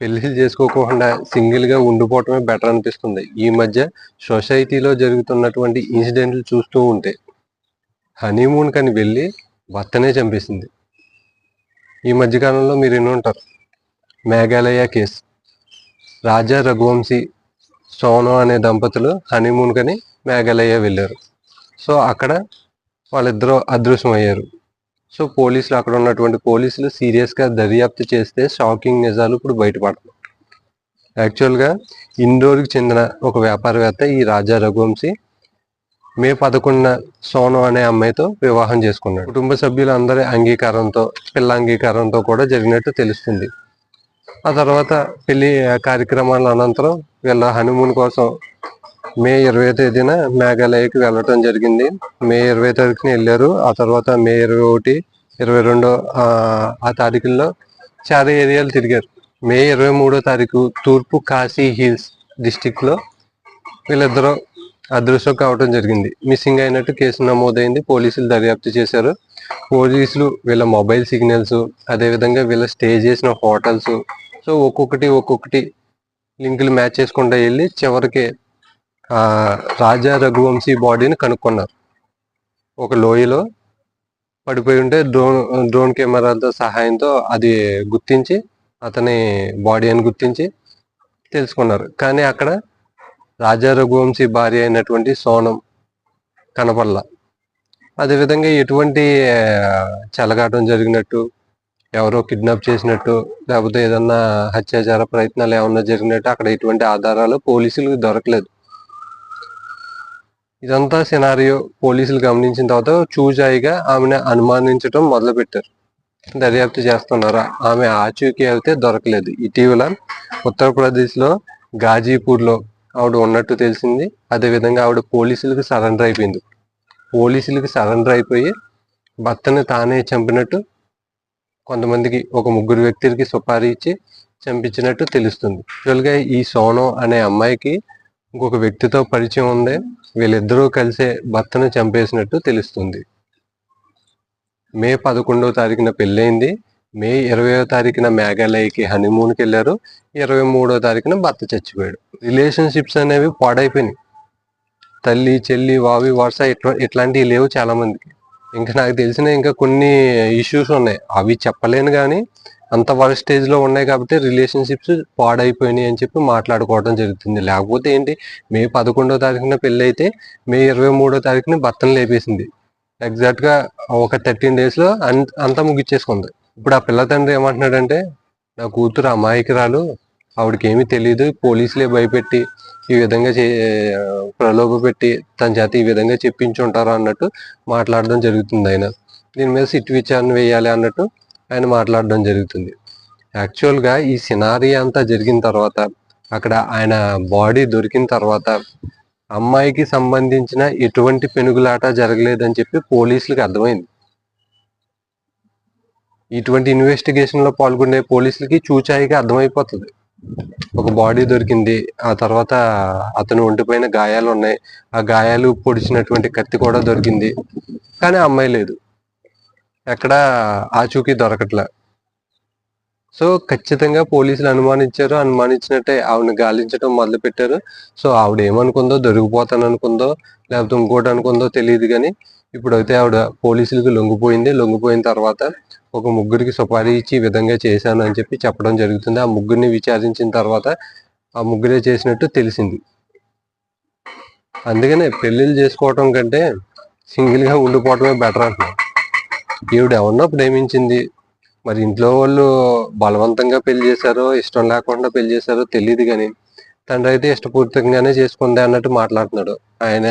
పెళ్ళిళ్ళు చేసుకోకుండా సింగిల్గా ఉండిపోవటమే బెటర్ అనిపిస్తుంది. ఈ మధ్య సొసైటీలో జరుగుతున్నటువంటి ఇన్సిడెంట్లు చూస్తూ ఉంటే హనీమూన్ కని వెళ్ళి భర్తనే చంపేసింది. ఈ మధ్యకాలంలో మీరు ఎన్ని ఉంటారు. మేఘాలయ కేసు. రాజా రఘువంశీ సోను అనే దంపతులు హనీమూన్ కని మేఘాలయ వెళ్ళారు. సో అక్కడ వాళ్ళిద్దరూ అదృశ్యం అయ్యారు సో పోలీసులు అక్కడ ఉన్నటువంటి పోలీసులు సీరియస్గా దర్యాప్తు చేస్తే షాకింగ్ నిజాలు ఇప్పుడు బయటపడుతున్నాయి యాక్చువల్గా ఇండోర్కి చెందిన ఒక వ్యాపారవేత్త ఈ రాజా రఘువంశీ మే పదకొండున సోను అనే అమ్మాయితో వివాహం చేసుకున్నాడు. కుటుంబ సభ్యులందరి అంగీకారంతో పిల్ల అంగీకారంతో కూడా జరిగినట్టు తెలుస్తుంది. ఆ తర్వాత పెళ్ళి కార్యక్రమాల అనంతరం వీళ్ళ హనుమూన్ కోసం మే ఇరవై తేదీన మేఘాలయకి వెళ్ళటం జరిగింది. మే ఇరవై తారీఖున వెళ్ళారు. ఆ తర్వాత మే ఇరవై ఒకటి ఇరవై రెండో ఆ తారీఖుల్లో చాలా ఏరియాలు తిరిగారు. మే ఇరవై మూడో తారీఖు తూర్పు కాశీ హిల్స్ డిస్టిక్లో వీళ్ళిద్దరూ అదృశ్యం కావడం జరిగింది. మిస్సింగ్ అయినట్టు కేసు నమోదైంది. పోలీసులు దర్యాప్తు చేశారు. పోలీసులు వీళ్ళ మొబైల్ సిగ్నల్స్ అదేవిధంగా వీళ్ళ స్టే చేసిన హోటల్స్ సో ఒక్కొక్కటి ఒక్కొక్కటి లింకులు మ్యాచ్ చేసుకుంటూ వెళ్ళి చివరికి రాజా రఘువంశీ బాడీని కనుక్కున్నారు. ఒక లోయలో పడిపోయి ఉంటే డ్రోన్ డ్రోన్ కెమెరాలతో సహాయంతో అది గుర్తించి అతని బాడీ అని గుర్తించి తెలుసుకున్నారు. కానీ అక్కడ రాజా రఘువంశీ భార్య అయినటువంటి సోనం కనపడల అదేవిధంగా ఎటువంటి చెలగాటం జరిగినట్టు ఎవరో కిడ్నాప్ చేసినట్టు లేకపోతే ఏదన్నా హత్యాచార ప్రయత్నాలు ఏమన్నా జరిగినట్టు అక్కడ ఎటువంటి ఆధారాలు పోలీసులకు దొరకలేదు. ఇదంతా సినారియో పోలీసులు గమనించిన తర్వాత చూజాయిగా ఆమెను అనుమానించడం మొదలుపెట్టారు. దర్యాప్తు చేస్తున్నారు? ఆమె ఆచూకీ అయితే దొరకలేదు. ఇటీవల ఉత్తరప్రదేశ్లో గాజీపూర్లో ఆవిడ ఉన్నట్టు తెలిసింది. అదే విధంగా ఆవిడ పోలీసులకు సరెండర్ అయిపోయింది. పోలీసులకు సరెండర్ అయిపోయి భర్తను తానే చంపినట్టు కొంతమందికి ఒక ముగ్గురు వ్యక్తులకి సుపారీ ఇచ్చి చంపించినట్టు తెలుస్తుంది. యాక్చువల్గా ఈ సోనం అనే అమ్మాయికి ఇంకొక వ్యక్తితో పరిచయం ఉంది. వీళ్ళిద్దరూ కలిసే భర్తను చంపేసినట్టు తెలుస్తుంది. మే పదకొండవ తారీఖున పెళ్ళైంది మే ఇరవయో తారీఖున మేఘాలయకి హనీమూన్కి వెళ్ళారు. ఇరవై మూడో తారీఖున భర్త చచ్చిపోయాడు. రిలేషన్షిప్స్ అనేవి పాడైపోయినాయి. తల్లి చెల్లి వావి వరుస ఇట్లా ఇట్లాంటివి లేవు చాలా మందికి ఇంకా నాకు తెలిసిన ఇంకా కొన్ని ఇష్యూస్ ఉన్నాయి. అవి చెప్పలేను కానీ అంత వర స్టేజ్లో ఉన్నాయి కాబట్టి రిలేషన్షిప్స్ పాడైపోయినాయి అని చెప్పి మాట్లాడుకోవడం జరుగుతుంది. లేకపోతే ఏంటి? మే పదకొండో తారీఖున పెళ్ళి అయితే మే ఇరవై మూడో తారీఖున భర్తను లేపేసింది. ఎగ్జాక్ట్గా ఒక థర్టీన్ డేస్లో అంత అంతా ముగిచ్చేసుకుంది. ఇప్పుడు ఆ పిల్ల తండ్రి ఏమంటున్నాడంటే నా కూతురు అమాయకురాలు ఆవిడకి ఏమీ తెలియదు పోలీసులే భయపెట్టి ఈ విధంగా చే ప్రలోభ పెట్టి తన చేత ఈ విధంగా చెప్పించుంటారు అన్నట్టు మాట్లాడడం జరుగుతుంది ఆయన. దీని మీద సిట్ విచారణ వేయాలి అన్నట్టు ఆయన మాట్లాడడం జరుగుతుంది. యాక్చువల్గా ఈ సినారీ అంతా జరిగిన తర్వాత అక్కడ ఆయన బాడీ దొరికిన తర్వాత అమ్మాయికి సంబంధించిన ఎటువంటి పెనుగులాట జరగలేదని చెప్పి పోలీసులకు అర్థమైంది. ఇటువంటి ఇన్వెస్టిగేషన్లో పాల్గొనే పోలీసులకి చూచాయిగా అర్థమైపోతుంది. ఒక బాడీ దొరికింది ఆ తర్వాత అతను ఒంటిపైన గాయాలు ఉన్నాయి. ఆ గాయాలు పొడిచినటువంటి కత్తి కూడా దొరికింది కానీ అమ్మాయి లేదు. ఎక్కడ ఆచూకీ దొరకట్లే. సో ఖచ్చితంగా పోలీసులు అనుమానించారు. అనుమానించినట్టే ఆవిడని గాలించడం మొదలు పెట్టారు సో ఆవిడ ఏమనుకుందో దొరికిపోతాను అనుకుందో లేకపోతే ఇంకోటి అనుకుందో తెలియదు కానీ ఇప్పుడైతే ఆవిడ పోలీసులకు లొంగిపోయింది. లొంగిపోయిన తర్వాత ఒక ముగ్గురికి సుపారీ ఇచ్చి ఈ విధంగా చేశాను అని చెప్పి చెప్పడం జరుగుతుంది. ఆ ముగ్గురిని విచారించిన తర్వాత ఆ ముగ్గురే చేసినట్టు తెలిసింది. అందుకనే పెళ్ళిళ్ళు చేసుకోవటం కంటే సింగిల్గా ఉండిపోవటమే బెటర్ అంటున్నాను ఈవిడ ఎవరినో ప్రేమించింది. మరి ఇంట్లో వాళ్ళు బలవంతంగా పెళ్ళి చేశారో ఇష్టం లేకుండా పెళ్ళి చేశారో తెలియదు కానీ తండ్రి అయితే ఇష్టపూర్తికంగానే చేసుకుంది అన్నట్టు మాట్లాడుతున్నాడు. ఆయన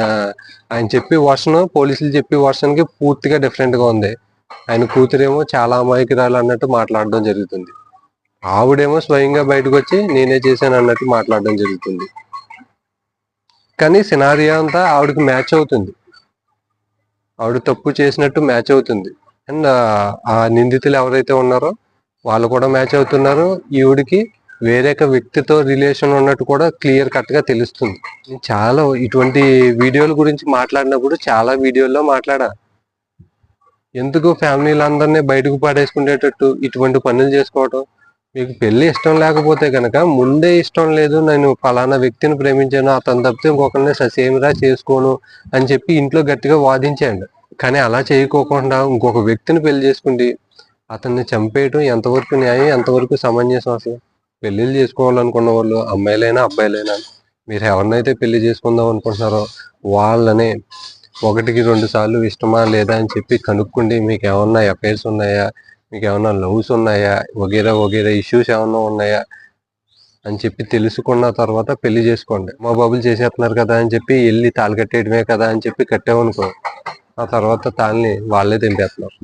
ఆయన చెప్పి వర్షన్ పోలీసులు చెప్పి వర్షన్కి పూర్తిగా డిఫరెంట్గా ఉంది. ఆయన కూతురేమో చాలా అమాయకురాలు అన్నట్టు మాట్లాడడం జరుగుతుంది. ఆవిడేమో స్వయంగా బయటకు వచ్చి నేనే చేశాను అన్నట్టు మాట్లాడడం జరుగుతుంది. కానీ సినారియా అంతా ఆవిడకి మ్యాచ్ అవుతుంది. ఆవిడ తప్పు చేసినట్టు మ్యాచ్ అవుతుంది. అండ్ ఆ నిందితులు ఎవరైతే ఉన్నారో వాళ్ళు కూడా మ్యాచ్ అవుతున్నారు. ఈవిడికి వేరే ఒక వ్యక్తితో రిలేషన్ ఉన్నట్టు కూడా క్లియర్ కట్గా తెలుస్తుంది చాలా ఇటువంటి వీడియోల గురించి మాట్లాడినప్పుడు చాలా వీడియోల్లో మాట్లాడా. ఎందుకు ఫ్యామిలీలందరినీ బయటకు పాడేసుకునేటట్టు ఇటువంటి పనులు చేసుకోవటం? మీకు పెళ్ళి ఇష్టం లేకపోతే కనుక ముందే ఇష్టం లేదు నేను ఫలానా వ్యక్తిని ప్రేమించాను అతను తప్పితే ఇంకొకరిని ససేమిరా చేసుకోను అని చెప్పి ఇంట్లో గట్టిగా వాదించాడు కానీ అలా చేయకోకుండా ఇంకొక వ్యక్తిని పెళ్ళి చేసుకుంటే అతన్ని చంపేయటం ఎంతవరకు న్యాయం ఎంతవరకు సమంజసం అసలు? పెళ్ళిళ్ళు చేసుకోవాలనుకున్న వాళ్ళు అమ్మాయిలైనా అబ్బాయిలైనా మీరు ఎవరినైతే పెళ్ళి చేసుకుందాం అనుకుంటున్నారో వాళ్ళని ఒకటికి రెండు సార్లు ఇష్టమా లేదా అని చెప్పి కనుక్కోండి మీకు ఏమన్నా అఫైర్స్ ఉన్నాయా? మీకు ఏమన్నా లవ్స్ ఉన్నాయా? వగేరా వగేరా ఇష్యూస్ ఏమన్నా ఉన్నాయా? అని చెప్పి తెలుసుకున్న తర్వాత పెళ్ళి చేసుకోండి. మా బాబులు చేసేస్తున్నారు కదా అని చెప్పి వెళ్ళి తాళి కట్టేయడమే కదా అని చెప్పి కట్టామనుకో ఆ తర్వాత తాళ్ళని వాళ్ళే తింపేస్తున్నారు.